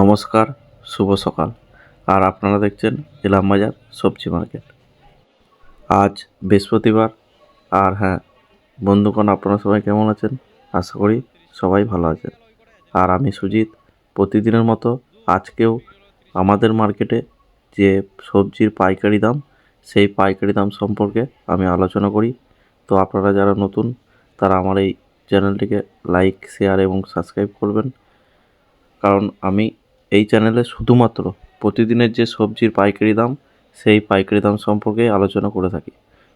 নমস্কার, শুভ সকাল। আর আপনারা দেখছেন ইলাম বাজার সবজি মার্কেট। আজ বৃহস্পতিবার, আর হ্যাঁ বন্ধুগণ, আপনারা সবাই কেমন আছেন? আশা করি সবাই ভালো আছেন। আর আমি সুজিত, প্রতিদিনের মতো আজকেও আমাদের মার্কেটে যে সবজির পাইকারি দাম, সেই পাইকারি দাম সম্পর্কে আমি আলোচনা করি। তো আপনারা যারা নতুন, তারা আমার এই চ্যানেলটিকে লাইক, শেয়ার এবং সাবস্ক্রাইব করবেন। কারণ আমি এই চ্যানেলে শুধুমাত্র প্রতিদিনের যে সবজির পাইকারি দাম, সেই পাইকারি দাম সম্পর্কে আলোচনা করে থাকি।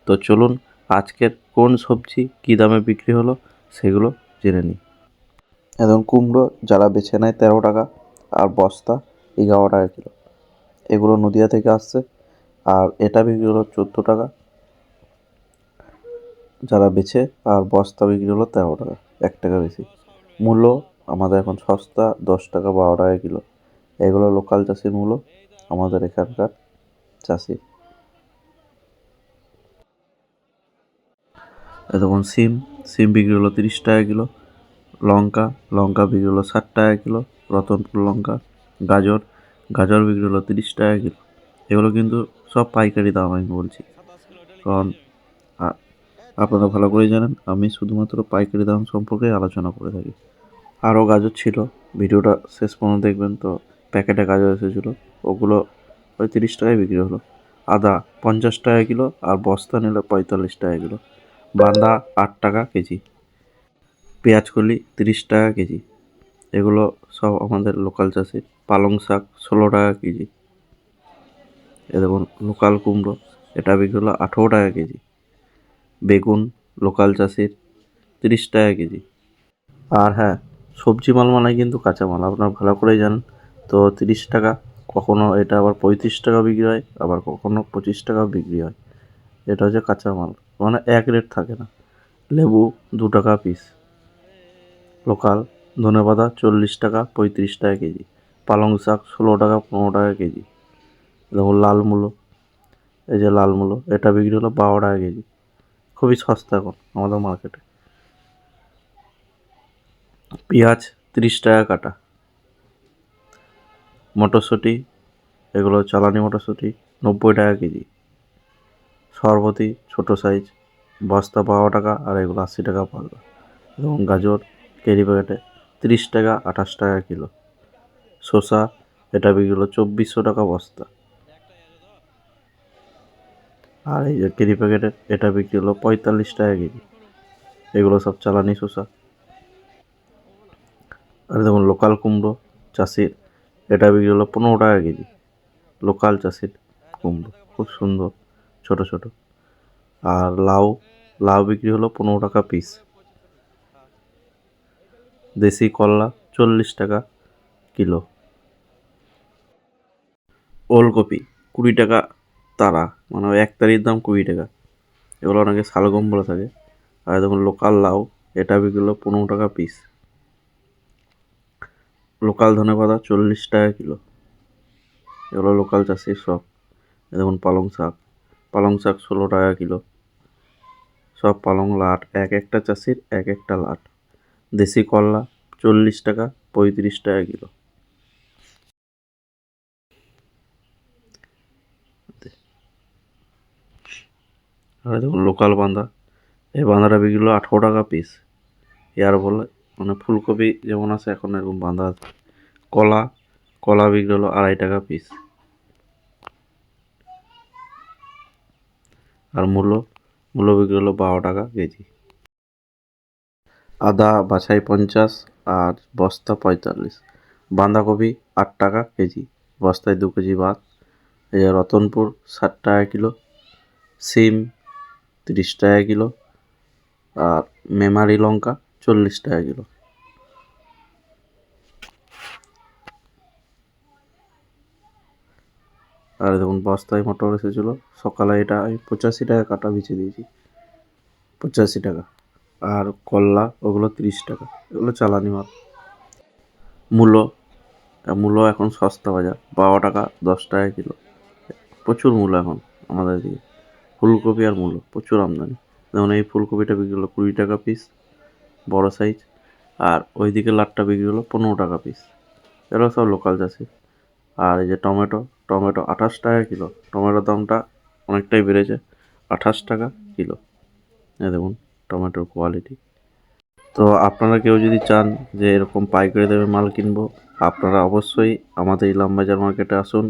তো চলুন, আজকের কোন সবজি কী দামে বিক্রি হলো, সেগুলো জেনে নিই। এখন কুমড়ো, যারা বেছে নেয় তেরো টাকা, আর বস্তা এগারো টাকা কিলো। এগুলো নদিয়া থেকে আসছে, আর এটা বিক্রি হলো চোদ্দ টাকা। যারা বেছে, আর বস্তা বিক্রি হলো তেরো টাকা, এক টাকা বেশি। মূল্য আমাদের এখন সস্তা, দশ টাকা বারো টাকা কিলো। এগুলো লোকাল চাষির মূল, আমাদের এখানকার চাষি। দেখুন সিম সিম বিক্রি হলো তিরিশ টাকা কিলো, লঙ্কা লঙ্কা বিক্রি হলো ষাট টাকা কিলো, রতনপুর লঙ্কা, গাজর গাজর বিক্রি হলো তিরিশ টাকা কিলো। এগুলো কিন্তু সব পাইকারি দাম আমি বলছি। কারণ আপনারা ভালো করেই জানেন, আমি শুধুমাত্র পাইকারি দাম সম্পর্কে আলোচনা করে থাকি। আরও গাজর ছিল, ভিডিওটা শেষ পর্যন্ত দেখবেন, তো প্যাকেটে গাজর এসেছিল, ওগুলো ওই তিরিশ টাকায় বিক্রি হলো। আদা পঞ্চাশ টাকা কিলো আর বস্তা নিলে পঁয়তাল্লিশ টাকা কিলো। বান্দা আট টাকা কেজি। পেঁয়াজকলি তিরিশ টাকা কেজি। এগুলো সব আমাদের লোকাল চাষির। পালং শাক ষোলো টাকা কেজি। এ দেখুন, লোকাল কুমড়ো, এটা বিক্রি হলো আঠেরো টাকা কেজি। বেগুন লোকাল চাষির তিরিশ টাকা কেজি। আর হ্যাঁ সবজি মাল মানে কিন্তু কাঁচা মাল আপনারা ভালো করেই জানেন তো তিরিশ টাকা। কখনো এটা আবার পঁয়ত্রিশ টাকা বিক্রি হয়, আবার কখনো পঁচিশ টাকাও বিক্রি হয়। এটা হচ্ছে কাঁচা মাল। মানে এক রেট থাকে না। লেবু দু টাকা পিস লোকাল ধনেপাতা চল্লিশ টাকা, পঁয়ত্রিশ টাকা কেজি। পালং শাক ষোলো টাকা, পনেরো টাকা কেজি। দেখুন লাল মূলো। এই যে লাল মূলো, এটা বিক্রি হলো বারো টাকা কেজি। খুবই সস্তা এখন আমাদের মার্কেটে পেঁয়াজ তিরিশ টাকা কাটা। মটরশুঁটি, এগুলো চালানি মটরশুঁটি, নব্বই টাকা কেজি। সরবতি ছোটো সাইজ বস্তা বারো টাকা আর এগুলো আশি টাকা পাল্লা এবং গাজর কেজি প্যাকেটে তিরিশ টাকা, আঠাশ টাকা কিলো। শসা, এটা বিক্রি হলো চব্বিশশো টাকা বস্তা। আর এই যে কেজি প্যাকেটের এটা বিক্রি হলো পঁয়তাল্লিশ টাকা কেজি। এগুলো সব চালানি শসা। আর দেখুন লোকাল কুমড়ো, চাষির এটা বিক্রি হলো পনেরো টাকা কেজি। লোকাল চাষের কুমড়ো, খুব সুন্দর, ছোট ছোট। আর লাউ লাউ বিক্রি হলো পনেরো টাকা পিস দেশি করলা চল্লিশ টাকা কিলো। ওলকপি কুড়ি টাকা তারা মানে ওই এক তারির দাম কুড়ি টাকা। এগুলো অনেকে শালগম বলে থাকে। আর দেখুন, লোকাল লাউ, এটা বিক্রি হলো পনেরো টাকা পিস লোকাল ধনে পাতা চল্লিশ টাকা কিলো। এগুলো লোকাল চাষির সব দেখুন পালং শাক। পালং শাক ষোলো টাকা কিলো। সব পালং লাট। এক একটা চাষির এক একটা লাট। দেশি করলা চল্লিশ টাকা, পঁয়ত্রিশ টাকা কিলো। আর দেখুন লোকাল বাঁধা এই বাঁধাটা বিক্রি হলো আঠেরো টাকা পিস এয়ার বলে মানে ফুলকপি যেমন আছে, এখন এরকম বাঁধা আছে। কলা কলা বিক্রি হলো আড়াই টাকা পিস আর মূলো মূলো বিক্রি হলো বারো টাকা কেজি। আদা বাছাই পঞ্চাশ আর বস্তা পঁয়তাল্লিশ। বাঁধাকপি আট টাকা কেজি, বস্তায় দু কেজি ভাত। রতনপুর ষাট টাকা কিলো, সিম তিরিশ টাকা কিলো। আর মেমারি লঙ্কা চল্লিশ টাকা কিলো। আর দেখুন বস্তায় মটর এসেছিল। সকালে এটা আমি পঁচাশি টাকা কাটা বেছে দিয়েছি। পঁচাশি টাকা। আর করলা ওগুলো তিরিশ টাকা। এগুলো চালানি মাল। মূলো মূলো এখন সস্তা বাজার। বারো টাকা, দশ টাকা কিলো। প্রচুর মূল্য এখন আমাদের দিকে ফুলকপি আর মূলো, প্রচুর আমদানি। যেমন এই ফুলকপিটা বিক্রি হলো কুড়ি টাকা পিস বড় সাইজ আর ওইদিকে লাটটা বিক্রি হলো পনেরো টাকা পিস এগুলো সব লোকাল চাষি আর এই যে টমেটো টমেটো আঠাশ টাকা কিলো। টমেটোর দামটা অনেকটাই বেড়েছে, আঠাশ টাকা কিলো। এই দেখুন, টমেটোর কোয়ালিটি তো আপনারা কেউ যদি চান যে এরকম পাইকারি দামে মাল কিনবো, আপনারা অবশ্যই আমাদের ইলামবাজার মার্কেটে আসুন।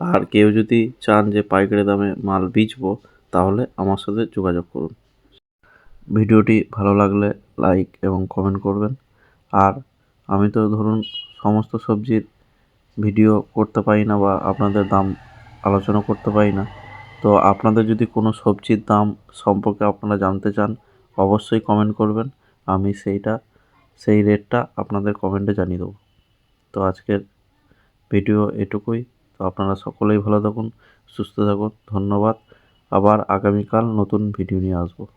আর কেউ যদি চান যে পাইকারি দামে মাল বেচবো, তাহলে আমার সাথে যোগাযোগ করুন। ভিডিওটি ভালো লাগলে লাইক এবং কমেন্ট করবেন। আর আমি তো ধরুন সমস্ত সবজির ভিডিও করতে পারি না বা আপনাদের দাম আলোচনা করতে পারি না। তো আপনাদের যদি কোনো সবজির দাম সম্পর্কে আপনারা জানতে চান, অবশ্যই কমেন্ট করবেন। আমি সেইটা, সেই রেটটা আপনাদের কমেন্টে জানিয়ে দেবো। তো আজকের ভিডিও এটুকুই। তো আপনারা সকলেই ভালো থাকুন, সুস্থ থাকুন। ধন্যবাদ। আবার আগামীকাল নতুন ভিডিও নিয়ে আসব।